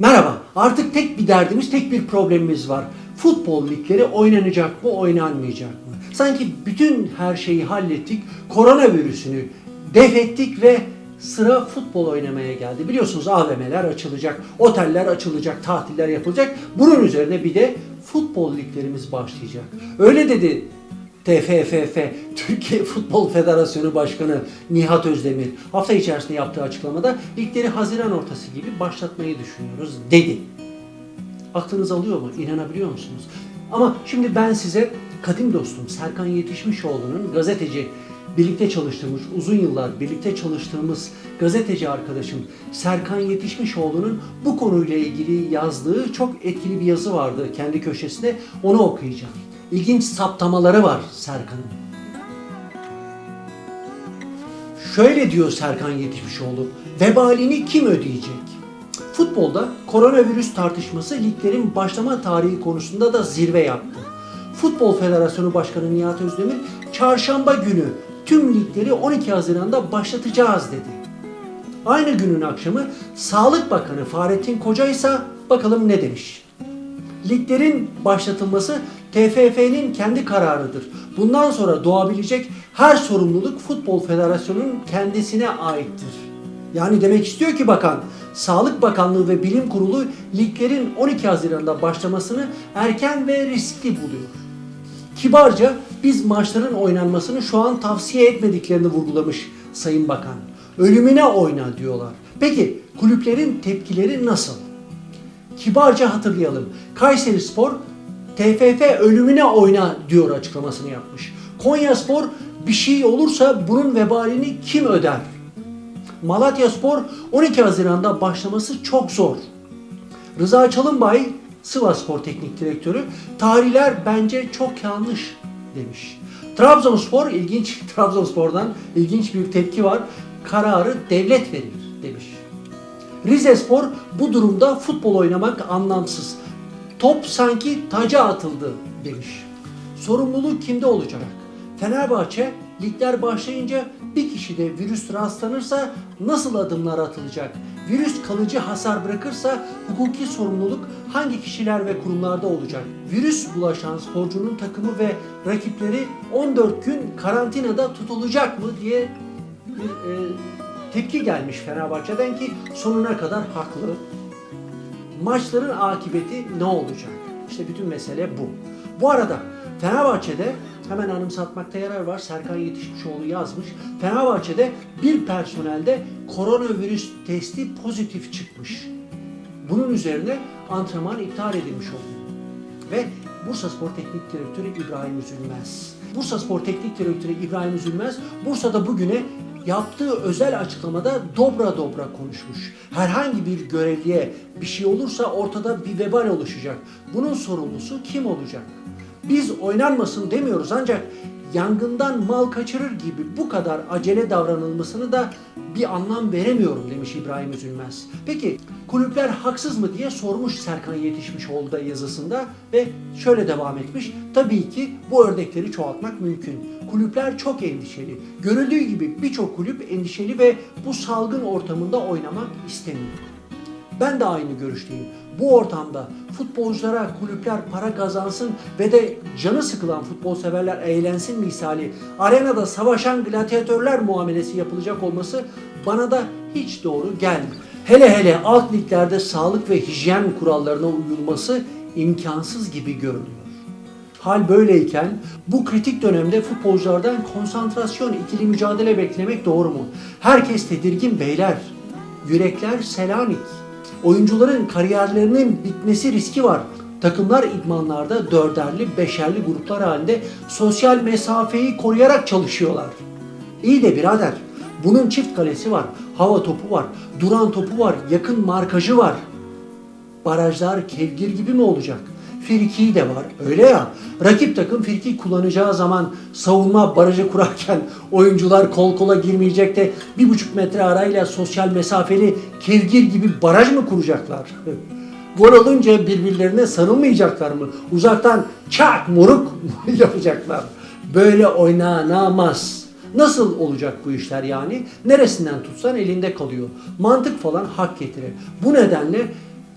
Merhaba. Artık tek bir derdimiz, tek bir problemimiz var. Futbol ligleri oynanacak mı, oynanmayacak mı? Sanki bütün her şeyi hallettik, koronavirüsünü def ettik ve sıra futbol oynamaya geldi. Biliyorsunuz AVM'ler açılacak, oteller açılacak, tatiller yapılacak. Bunun üzerine bir de futbol liglerimiz başlayacak. Öyle dedi TFFF, Türkiye Futbol Federasyonu Başkanı Nihat Özdemir hafta içerisinde yaptığı açıklamada ligleri Haziran ortası gibi başlatmayı düşünüyoruz dedi. Aklınız alıyor mu? İnanabiliyor musunuz? Ama şimdi ben size kadim dostum Serkan Yetişmişoğlu'nun gazeteci birlikte çalıştığımız, uzun yıllar birlikte çalıştığımız gazeteci arkadaşım Serkan Yetişmişoğlu'nun bu konuyla ilgili yazdığı çok etkili bir yazı vardı kendi köşesinde. Onu okuyacağım. İlginç saptamaları var Serkan'ın. Şöyle diyor Serkan Yetişmişoğlu, vebalini kim ödeyecek? Futbolda koronavirüs tartışması liglerin başlama tarihi konusunda da zirve yaptı. Futbol Federasyonu Başkanı Nihat Özdemir, çarşamba günü tüm ligleri 12 Haziran'da başlatacağız dedi. Aynı günün akşamı Sağlık Bakanı Fahrettin Koca ise bakalım ne demiş. Liglerin başlatılması TFF'nin kendi kararıdır. Bundan sonra doğabilecek her sorumluluk Futbol Federasyonu'nun kendisine aittir. Yani demek istiyor ki bakan, Sağlık Bakanlığı ve Bilim Kurulu liglerin 12 Haziran'da başlamasını erken ve riskli buluyor. Kibarca biz maçların oynanmasını şu an tavsiye etmediklerini vurgulamış Sayın Bakan. Ölümüne oyna diyorlar. Peki kulüplerin tepkileri nasıl? Kibarca hatırlayalım. Kayseri Spor TFF ölümüne oyna diyor açıklamasını yapmış. Konya Spor bir şey olursa bunun vebalini kim öder? Malatya Spor 12 Haziran'da başlaması çok zor. Rıza Çalınbay Sivas Spor Teknik Direktörü tarihler bence çok yanlış demiş. Trabzonspor ilginç Trabzonspor'dan ilginç bir tepki var. Kararı devlet verir demiş. Rize Spor bu durumda futbol oynamak anlamsız. Top sanki taca atıldı demiş. Sorumluluk kimde olacak? Fenerbahçe ligler başlayınca bir kişide virüs rastlanırsa nasıl adımlar atılacak? Virüs kalıcı hasar bırakırsa hukuki sorumluluk hangi kişiler ve kurumlarda olacak? Virüs bulaşan sporcunun takımı ve rakipleri 14 gün karantinada tutulacak mı diye bir e, tepki gelmiş Fenerbahçe'den ki sonuna kadar haklı. Maçların akıbeti ne olacak? İşte bütün mesele bu. Bu arada Fenerbahçe'de hemen anımsatmakta yarar var. Serkan Yetişmişoğlu yazmış. Fenerbahçe'de bir personelde koronavirüs testi pozitif çıkmış. Bunun üzerine antrenman iptal edilmiş oldu. Ve Bursa Spor Teknik Direktörü İbrahim Üzülmez. Bursa Spor Teknik Direktörü İbrahim Üzülmez Bursa'da bugüne yaptığı özel açıklamada dobra dobra konuşmuş. Herhangi bir görevliye bir şey olursa ortada bir vebal oluşacak. Bunun sorumlusu kim olacak? Biz oynanmasın demiyoruz ancak yangından mal kaçırır gibi bu kadar acele davranılmasını da bir anlam veremiyorum demiş İbrahim Üzülmez. Peki kulüpler haksız mı diye sormuş Serkan Yetişmişoğlu da yazısında ve şöyle devam etmiş. Tabii ki bu örnekleri çoğaltmak mümkün. Kulüpler çok endişeli. Görüldüğü gibi birçok kulüp endişeli ve bu salgın ortamında oynamak istemiyor. Ben de aynı görüşteyim. Bu ortamda futbolculara kulüpler para kazansın ve de canı sıkılan futbol severler eğlensin misali arenada savaşan gladyatörler muamelesi yapılacak olması bana da hiç doğru gelmiyor. Hele hele alt liglerde sağlık ve hijyen kurallarına uyulması imkansız gibi görünüyor. Hal böyleyken bu kritik dönemde futbolculardan konsantrasyon, ikili mücadele beklemek doğru mu? Herkes tedirgin beyler. Yürekler Selanik. Oyuncuların kariyerlerinin bitmesi riski var. Takımlar idmanlarda dörderli, beşerli gruplar halinde sosyal mesafeyi koruyarak çalışıyorlar. İyi de birader, bunun çift kalesi var, hava topu var, duran topu var, yakın markajı var. Barajlar kevgir gibi mi olacak? Friki de var. Öyle ya. Rakip takım friki kullanacağı zaman savunma barajı kurarken oyuncular kol kola girmeyecek de bir buçuk metre arayla sosyal mesafeli kevgir gibi baraj mı kuracaklar? Gol olunca birbirlerine sarılmayacaklar mı? Uzaktan çak moruk yapacaklar. Böyle oynanamaz. Nasıl olacak bu işler yani? Neresinden tutsan elinde kalıyor. Mantık falan hak getirir. Bu nedenle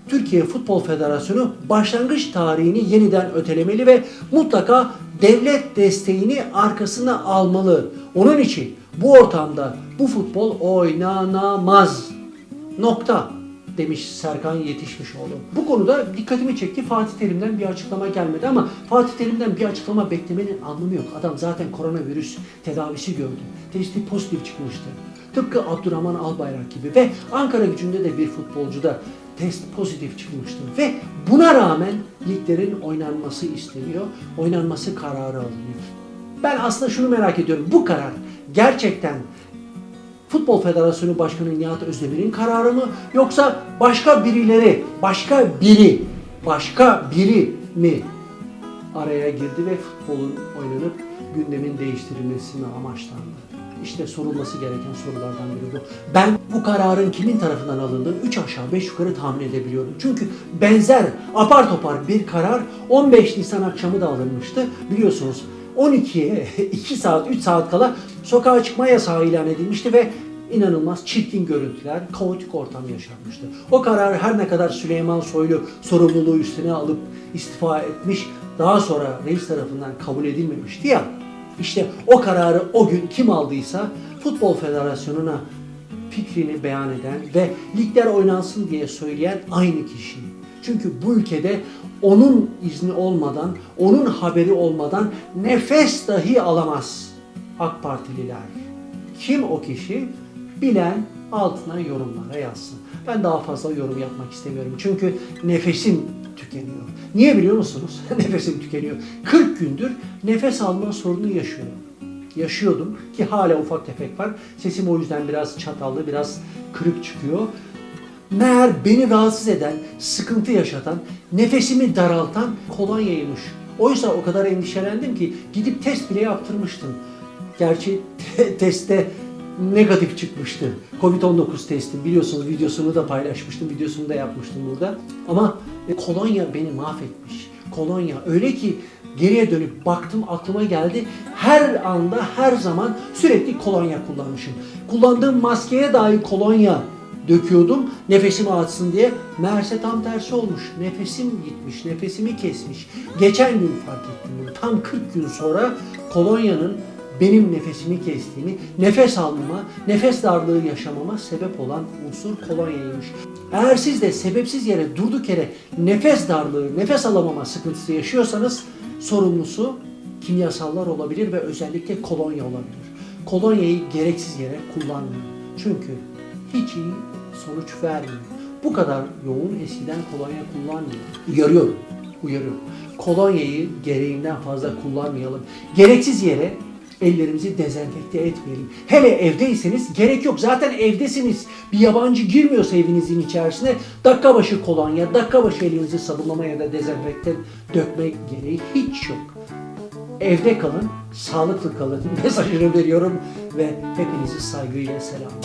Türkiye Futbol Federasyonu başlangıç tarihini yeniden ötelemeli ve mutlaka devlet desteğini arkasına almalı. Onun için bu ortamda bu futbol oynanamaz. Nokta demiş Serkan Yetişmişoğlu. Bu konuda dikkatimi çekti. Fatih Terim'den bir açıklama gelmedi ama Fatih Terim'den bir açıklama beklemenin anlamı yok. Adam zaten koronavirüs tedavisi gördü. Testi pozitif çıkmıştı. Tıpkı Abdurrahman Albayrak gibi ve Ankara gücünde de bir futbolcu da test pozitif çıkmıştı. Ve buna rağmen liglerin oynanması isteniyor, oynanması kararı alınıyor. Ben aslında şunu merak ediyorum. Bu karar gerçekten Futbol Federasyonu Başkanı Nihat Özdemir'in kararı mı yoksa başka birileri, başka biri, başka biri mi araya girdi ve futbolun oynanıp gündemin değiştirilmesi mi amaçlandı? İşte sorulması gereken sorulardan biri bu. Ben bu kararın kimin tarafından alındığını 3 aşağı 5 yukarı tahmin edebiliyorum. Çünkü benzer apar topar bir karar 15 Nisan akşamı da alınmıştı. Biliyorsunuz 12'ye 2 saat 3 saat kala sokağa çıkma yasağı ilan edilmişti ve inanılmaz çirkin görüntüler, kaotik ortam yaşanmıştı. O karar her ne kadar Süleyman Soylu sorumluluğu üstüne alıp istifa etmiş, daha sonra reis tarafından kabul edilmemişti ya. İşte o kararı o gün kim aldıysa Futbol Federasyonu'na fikrini beyan eden ve ligler oynansın diye söyleyen aynı kişi. Çünkü bu ülkede onun izni olmadan, onun haberi olmadan nefes dahi alamaz AK Partililer. Kim o kişi? Bilen altına yorumlara yazsın. Ben daha fazla yorum yapmak istemiyorum. Çünkü nefesim tükeniyor. Niye biliyor musunuz? nefesim tükeniyor. 40 gündür nefes alma sorunu yaşıyorum. Yaşıyordum ki hala ufak tefek var. Sesim o yüzden biraz çatallı, biraz kırık çıkıyor. Meğer beni rahatsız eden, sıkıntı yaşatan, nefesimi daraltan kolonyaymış. Oysa o kadar endişelendim ki gidip test bile yaptırmıştım. Gerçi te- testte negatif çıkmıştı. Covid-19 testim biliyorsunuz videosunu da paylaşmıştım, videosunu da yapmıştım burada. Ama e, kolonya beni mahvetmiş. Kolonya öyle ki geriye dönüp baktım aklıma geldi. Her anda her zaman sürekli kolonya kullanmışım. Kullandığım maskeye dahi kolonya döküyordum nefesimi açsın diye. Meğerse tam tersi olmuş. Nefesim gitmiş, nefesimi kesmiş. Geçen gün fark ettim bunu. Tam 40 gün sonra kolonyanın benim nefesimi kestiğini, nefes almama, nefes darlığı yaşamama sebep olan unsur kolonyaymış. Eğer siz de sebepsiz yere durduk yere nefes darlığı, nefes alamama sıkıntısı yaşıyorsanız sorumlusu kimyasallar olabilir ve özellikle kolonya olabilir. Kolonyayı gereksiz yere kullanmayın. Çünkü hiç iyi sonuç vermiyor. Bu kadar yoğun eskiden kolonya kullanmıyor. Uyarıyorum, uyarıyorum. Kolonyayı gereğinden fazla kullanmayalım. Gereksiz yere ellerimizi dezenfekte etmeyelim. Hele evdeyseniz gerek yok. Zaten evdesiniz. Bir yabancı girmiyorsa evinizin içerisine dakika başı kolonya, dakika başı elinizi sabunlama ya da dezenfekte dökme gereği hiç yok. Evde kalın, sağlıklı kalın mesajını veriyorum ve hepinizi saygıyla selamlıyorum.